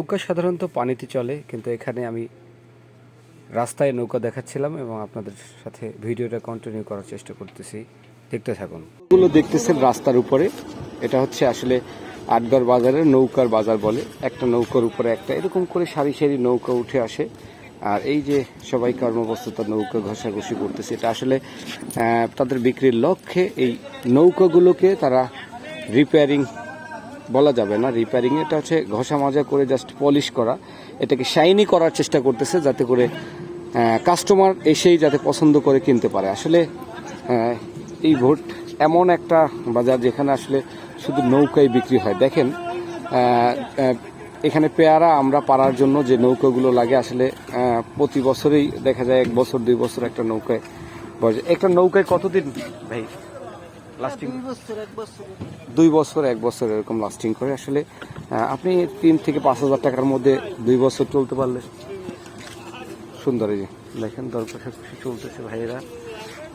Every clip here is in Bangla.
নৌকা সাধারণত পানিতে চলে, কিন্তু এখানে আমি রাস্তায় নৌকা দেখাচ্ছিলাম এবং আপনাদের সাথে ভিডিওটা কন্টিনিউ করার চেষ্টা করতেছি। দেখতে থাকুন। এগুলো দেখতেছেন রাস্তার উপরে। এটা হচ্ছে আসলে আটগড় বাজারের নৌকার বাজার বলে। একটা নৌকার উপরে একটা এরকম করে সারি সারি নৌকা উঠে আসে। আর এই যে সবাই কর্মব্যস্ততা নৌকা ঘষাঘষি করতেছে, এটা আসলে তাদের বিক্রির লক্ষ্যে এই নৌকাগুলোকে তারা রিপেয়ারিং বলা যাবে না রিপেয়ারিং এটা হচ্ছে ঘষা মাজা করে জাস্ট পলিশ করা। এটাকে শাইনি করার চেষ্টা করতেছে যাতে করে কাস্টমার এসেই যাতে পছন্দ করে কিনতে পারে। আসলে এই ভোট এমন একটা বাজার যেখানে আসলে শুধু নৌকায় বিক্রি হয়। দেখেন এখানে পেয়ারা আমরা পারার জন্য যে নৌকাগুলো লাগে, আসলে প্রতি বছরেই দেখা যায় এক বছর, দুই বছর একটা নৌকায় একটা নৌকায় কতদিন ভাই? লাস্টিং দুই বছর এক বছর। এরকম লাস্টিং করে। আসলে আপনি তিন থেকে পাঁচ হাজার টাকার মধ্যে দুই বছর চলতে পারলে। সুন্দর এই যে দেখেন দর কষাকষি চলতেছে ভাইয়েরা।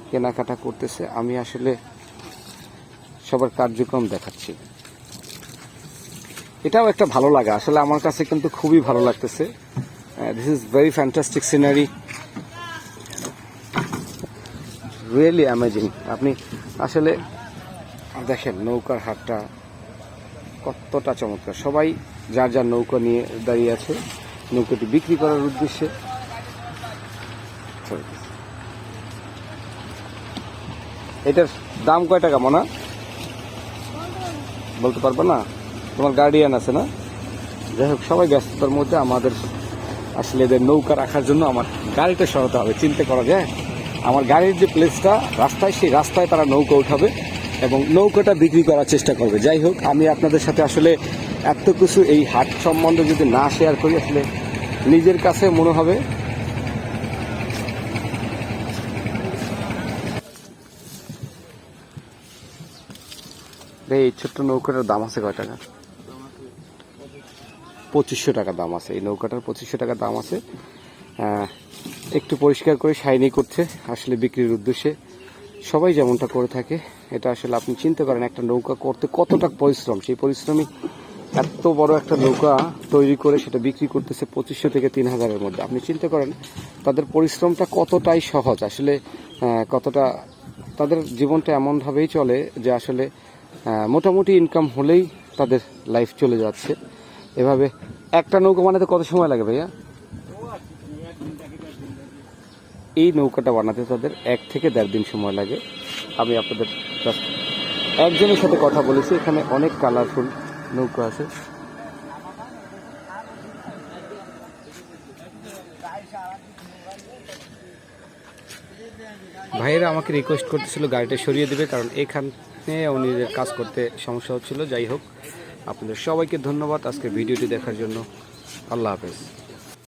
কেনাকাটা করতেছে। আমি আসলে সবার কার্যক্রম দেখাচ্ছি। এটাও একটা ভালো লাগা। আসলে আমার কাছে কিন্তু খুবই ভালো লাগতেছে। This is very fantastic scenery really amazing আপনি আসলে দেখেন নৌকার হাটটা কতটা চমৎকার। সবাই যার যার নৌকা নিয়ে দাঁড়িয়ে আছে, নৌকাটি বিক্রি করার উদ্দেশ্যে। এটার দাম কয় টাকা, মনা? বলতে পারবে না? তোমার গার্ডিয়ান আছে না? যাই হোক, সবাই ব্যস্ততার মধ্যে আমাদের আসলে এদের নৌকা রাখার জন্য আমার গাড়িটা সরাতে হবে। চিন্তা করা যায়? আমার গাড়ির যে প্লেসটা রাস্তায়, সেই রাস্তায় তারা নৌকা উঠাবে এবং নৌকাটা বিক্রি করার চেষ্টা করবে। যাই হোক, আমি আপনাদের সাথে আসলে এত কিছু এই হাট সম্বন্ধে যদি না শেয়ার করি, আসলে নিজের কাছে মনে হবে। এই ছোট্ট নৌকাটার দাম আছে কয় টাকা? পঁচিশশো টাকা দাম আছে। এই নৌকাটার পঁচিশশো টাকা দাম আছে। একটু পরিষ্কার করে শাইনি করছে, আসলে বিক্রির উদ্দেশ্যে। সবাই যেমনটা করে থাকে, এটা আসলে আপনি চিনতে পারেন একটা নৌকা করতে কতটা পরিশ্রম। সেই পরিশ্রমী এত বড় একটা নৌকা তৈরি করে সেটা বিক্রি করতেছে পঁচিশশো থেকে তিন হাজারের মধ্যে। আপনি চিন্তা করেন তাদের পরিশ্রমটা কতটাই সহজ। আসলে কতটা, তাদের জীবনটা এমনভাবেই চলে যে আসলে মোটামুটি ইনকাম হলেই তাদের লাইফ চলে যাচ্ছে। এভাবে একটা নৌকা বানাতে কত সময় লাগে ভাইয়া? এই নৌকাটা বানাতে তাদের এক থেকে দেড় দিন সময় লাগে। আমি আপনাদের একজনের সাথে কথা বলেছি, এখানে অনেক কালারফুল নৌকা আছে। ভাইয়েরা আমাকে রিকোয়েস্ট করতেছিল গাড়িটা সরিয়ে দেবে, কারণ এখানে উনিদের কাজ করতে সমস্যা হচ্ছিল, যাই হোক। আপনাদের সবাইকে ধন্যবাদ আজকে ভিডিওটি দেখার জন্য। আল্লাহ হাফেজ।